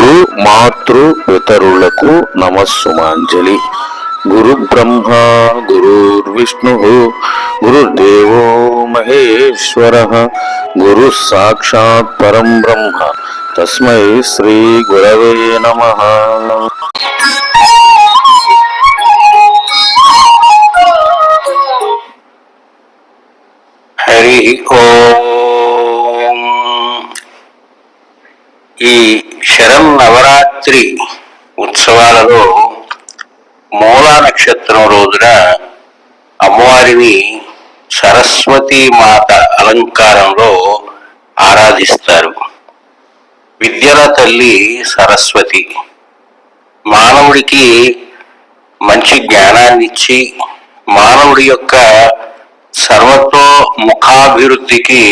గురు మాతృ పితరులకు నమస్సుమాంజలి. గురు బ్రహ్మ గురుర్విష్ణు గురుర్దేవో మహేశ్వర. గురు సాక్షాత్ పరం బ్రహ్మ. తస్మై శ్రీ గురవే నమ. హరి ఓం ఈ శరం శివరాత్రి ఉత్సవాలలో మూలా నక్షత్రం రోజున అమ్మవారిని సరస్వతీ మాత అలంకారంలో ఆరాధిస్తారు. విద్యల తల్లి సరస్వతి మానవుడికి మంచి జ్ఞానాన్ని ఇచ్చి మానవుడి యొక్క సర్వతో ముఖాభివృద్ధికి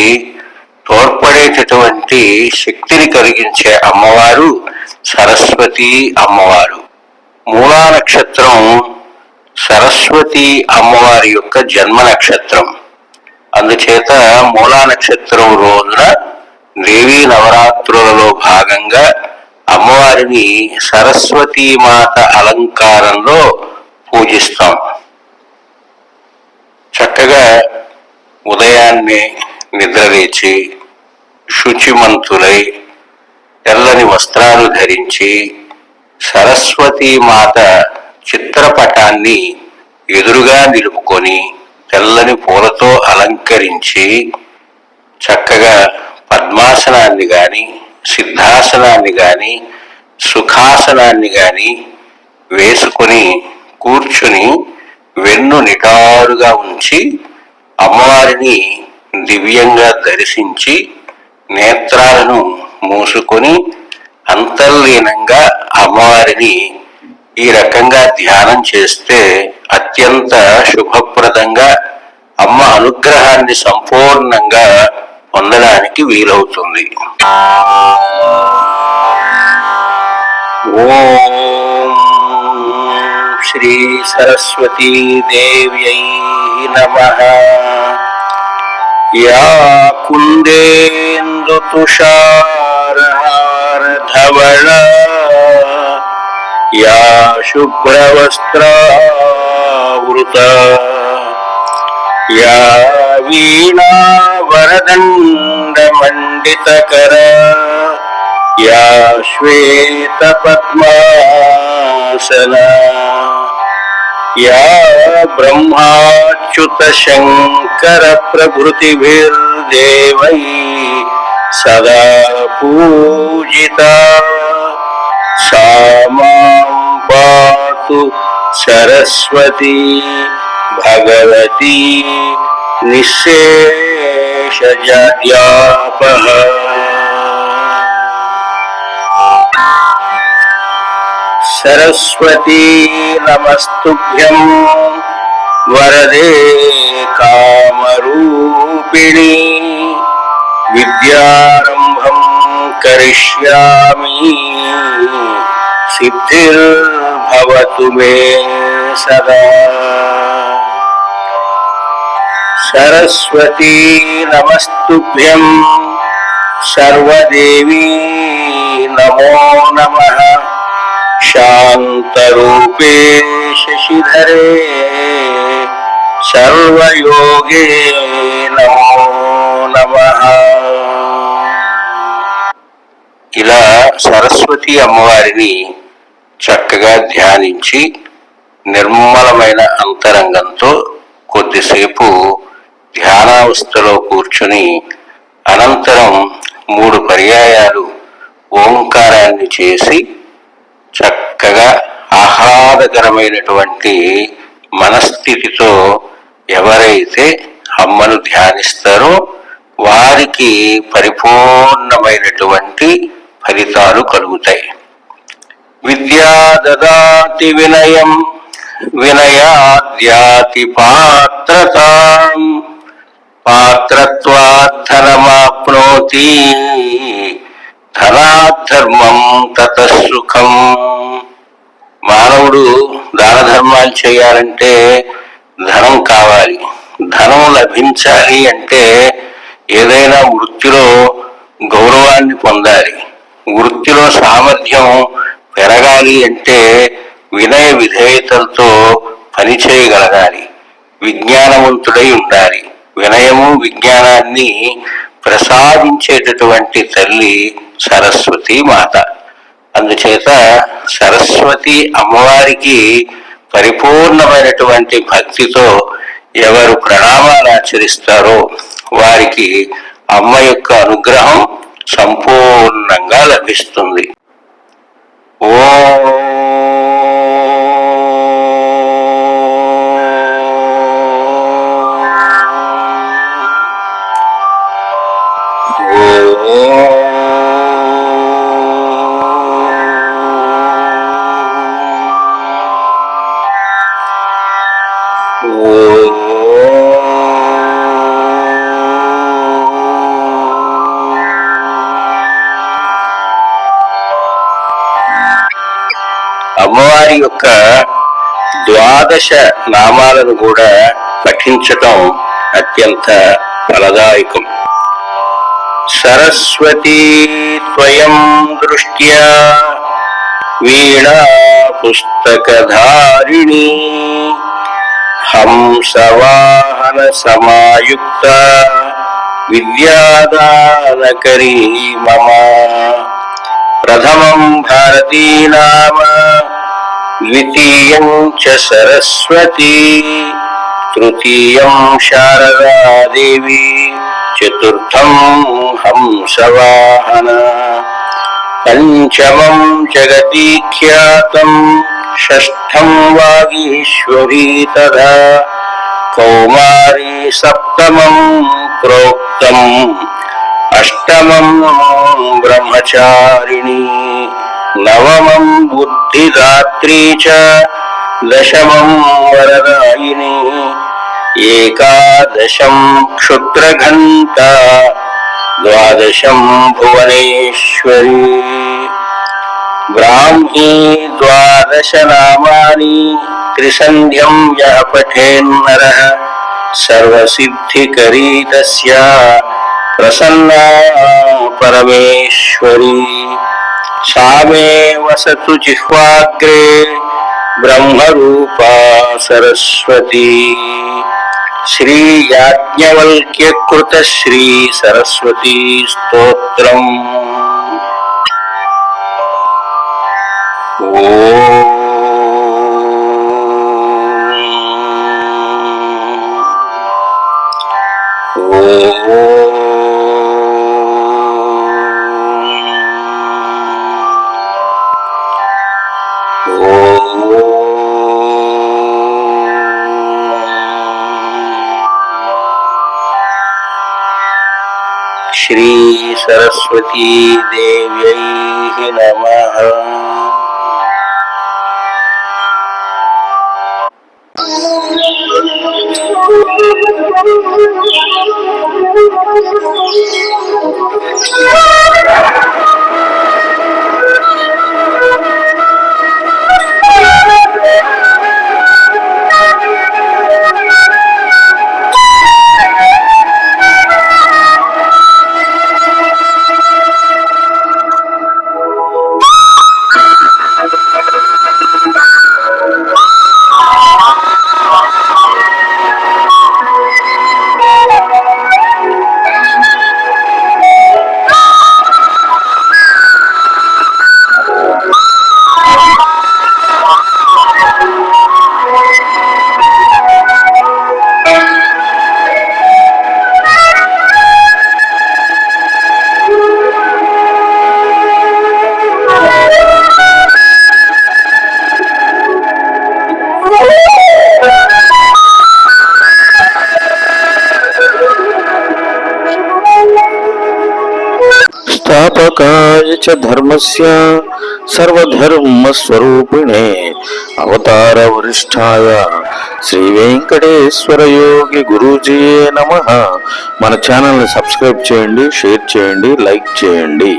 తోడ్పడేటటువంటి శక్తిని కలిగించే అమ్మవారు సరస్వతి అమ్మవారు. మూలా నక్షత్రం సరస్వతి అమ్మవారి యొక్క జన్మ నక్షత్రం. అందుచేత మూలా నక్షత్రం రోజున దేవీ నవరాత్రులలో భాగంగా అమ్మవారిని సరస్వతీ మాత అలంకారంలో పూజిస్తాం. చక్కగా ఉదయాన్నే నిద్రలేచి శుచిమంతులై తెల్లని వస్త్రాలు ధరించి సరస్వతీ మాత చిత్రపటాన్ని ఎదురుగా నిలుపుకొని తెల్లని పూలతో అలంకరించి చక్కగా పద్మాసనాన్ని గాని సిద్ధాసనాన్ని గాని సుఖాసనాన్ని గాని వేసుకొని కూర్చుని వెన్ను నిటారుగా ఉంచి అమ్మవారిని దివ్యంగా దర్శించి నేత్రాలను మూసుకొని అంతర్లీనంగా అమ్మవారిని ఈ రకంగా ధ్యానం చేస్తే అత్యంత శుభప్రదంగా అమ్మ అనుగ్రహాన్ని సంపూర్ణంగా పొందడానికి వీలవుతుంది. ఓం శ్రీ సరస్వతీ దేవ్యై నమ. యా కుందేందు తుషారహారధవళ యా శుభ్రవస్త్రావృత యా వీణా వరదండమండితకర యా శ్వేతపద్మాసన యా బ్రహ్మాచ్యుత శంకర सदा पूजिता। क्षमा सरस्वती भगवती निःशेषजव्यापः सरस्वती नमस्तुभ्यं वरदे कामरूपिणी। विद्यारंभम करिष्यामि। सिद्धिर्भवतु मे सदा। सरस्वती नमस्तुभ्यं सर्वदेवी नमो नमः। शान्तरूपे शशिधरे। सर्वयोगे नमो నమ. ఇలా సరస్వతి అమ్మవారిని చక్కగా ధ్యానించి నిర్మలమైన అంతరంగంతో కొద్దిసేపు ధ్యానావస్థలో కూర్చుని అనంతరం మూడు పర్యాయాలు ఓంకారాన్ని చేసి చక్కగా ఆహ్లాదకరమైనటువంటి మనస్థితితో ఎవరైతే అమ్మను ధ్యానిస్తారో వారికి పరిపూర్ణమైనటువంటి ఫలితాలు కలుగుతాయి. విద్యా దదాతి వినయం వినయాద్యాతి పాత్రత పాత్రత్వాధనమాప్నోతి ధనాధర్మం తతసుఖం మానవుడు దాన ధర్మాలు చేయాలంటే ధనం కావాలి. ధనం లభించాలి అంటే ఏదైనా వృత్తిలో గౌరవాన్ని పొందాలి. వృత్తిలో సామర్థ్యం పెరగాలి అంటే వినయ విధేయతలతో పని చేయగలగాలి. విజ్ఞానవంతుడై ఉండాలి. వినయము విజ్ఞానాన్ని ప్రసాదించేటటువంటి తల్లి సరస్వతి మాత. అందుచేత సరస్వతి అమ్మవారికి పరిపూర్ణమైనటువంటి భక్తితో ఎవరు ప్రణామాలు ఆచరిస్తారో వారికి అమ్మ యొక్క అనుగ్రహం సంపూర్ణంగా లభిస్తుంది. వారి యొక్క ద్వాదశ నామాలను కూడా పఠించటం అత్యంత ఫలదాయకం. సరస్వతీ త్వయం దృష్ట్యా వీణా పుస్తకధారిణి హంసవాహన సమాయుక్త విద్యాదానకరీ మమ. ప్రథమం భారతీ నామ ద్వితీయం చ సరస్వతి తృతీయం శారదాదేవి చతుర్థం హంసవాహన పంచమం జగతీఖ్యాతం షష్ఠం వాగీశ్వరీ తదా కౌమారీ సప్తమం ప్రోక్తం అష్టమం బ్రహ్మచారిణీ. नवमं बुद्धिदात्री च दशमं वरदायिनी एकादशं क्षुद्रघण्टा द्वादशं भुवनेश्वरी ब्राह्मी द्वादश नामानि त्रिसन्ध्यम् यः पठेन्नरः सर्वसिद्धिकरी तस्या प्रसन्ना परमेश्वरी పరమేశ్వరి సామే వసతు జిహ్వాగ్రే బ్రహ్మరూపా సరస్వతి శ్రీ యాజ్ఞవల్క్యకృత శ్రీ సరస్వతీ సరస్వతీ దేవ్యై నమః స్థాపకాయ చ ధర్మస్య సర్వధర్మస్వరూపిణే అవతార వరిష్ఠాయ శ్రీ వెంకటేశ్వర యోగి గురూజీయే నమ మన ఛానల్ని సబ్స్క్రైబ్ చేయండి షేర్ చేయండి లైక్ చేయండి।